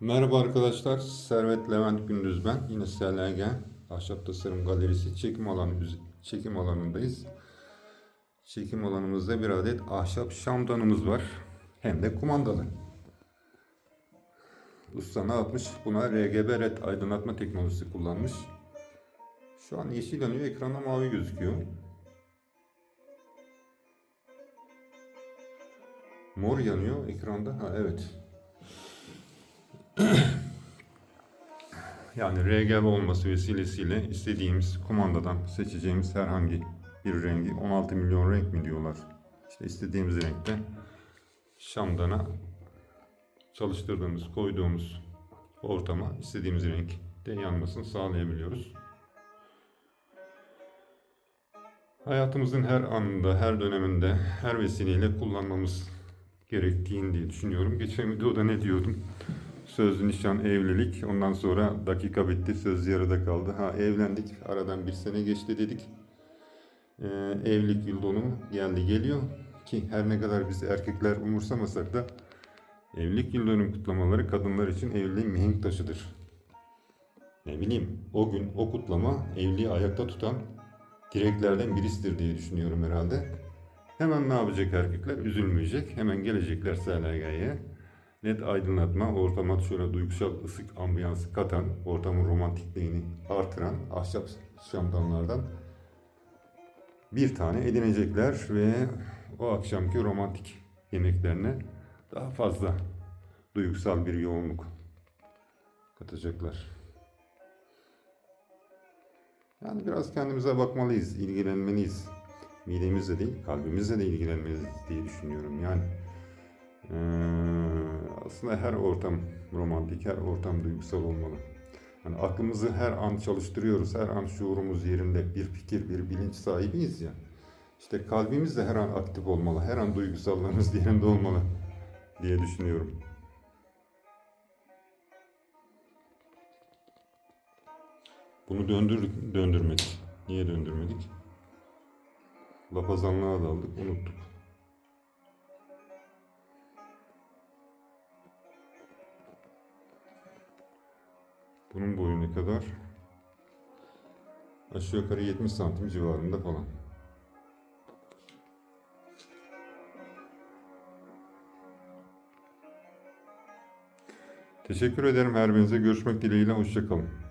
Merhaba arkadaşlar, Servet Levent Gündüz ben. Yine SLG Ahşap Tasarım Galerisi çekim alanı çekim alanındayız. Çekim alanımızda bir adet ahşap şamdanımız var. Hem de kumandalı. Usta ne yapmış? Buna RGB red aydınlatma teknolojisi kullanmış. Şu an yeşil yanıyor, ekranda mavi gözüküyor. Mor yanıyor ekranda. Ha evet. Yani RGB olması vesilesiyle istediğimiz kumandadan seçeceğimiz herhangi bir rengi 16 milyon renk mi diyorlar. İşte istediğimiz renkte şamdana çalıştırdığımız, koyduğumuz ortama istediğimiz renkte yanmasını sağlayabiliyoruz. Hayatımızın her anında, her döneminde, her vesileyle kullanmamız gerektiğini diye düşünüyorum. Geçen videoda ne diyordum? Sözlü nişan, evlilik. Ondan sonra dakika bitti, söz yarıda kaldı. Ha evlendik, aradan bir sene geçti dedik. Ee, evlilik yıl dönümü geldi geliyor. Ki her ne kadar biz erkekler umursamasak da evlilik yıl dönüm kutlamaları kadınlar için evliliğin mihenk taşıdır. Ne bileyim, o gün o kutlama evliliği ayakta tutan direklerden birisidir diye düşünüyorum herhalde. Hemen ne yapacak erkekler? Üzülmeyecek. Hemen gelecekler SLG'ye. Net aydınlatma, ortama şöyle duygusal ısık ambiyansı katan, ortamın romantikliğini artıran ahşap şamdanlardan bir tane edinecekler ve o akşamki romantik yemeklerine daha fazla duygusal bir yoğunluk katacaklar. Yani biraz kendimize bakmalıyız, ilgilenmeliyiz. Midemizle değil, kalbimizle de ilgilenmeliyiz diye düşünüyorum. Yani aslında her ortam romantik, her ortam duygusal olmalı. Yani aklımızı her an çalıştırıyoruz, her an şuurumuz yerinde, bir fikir, bir bilinç sahibiyiz ya. İşte kalbimiz de her an aktif olmalı, her an duygusallığımız yerinde olmalı diye düşünüyorum. Bunu döndürdük, döndürmedik. Niye döndürmedik? Lapazanlığa daldık, unuttuk. Bunun boyu ne kadar? Aşağı yukarı 70 santim civarında falan. Teşekkür ederim her birinize. Görüşmek dileğiyle. Hoşçakalın.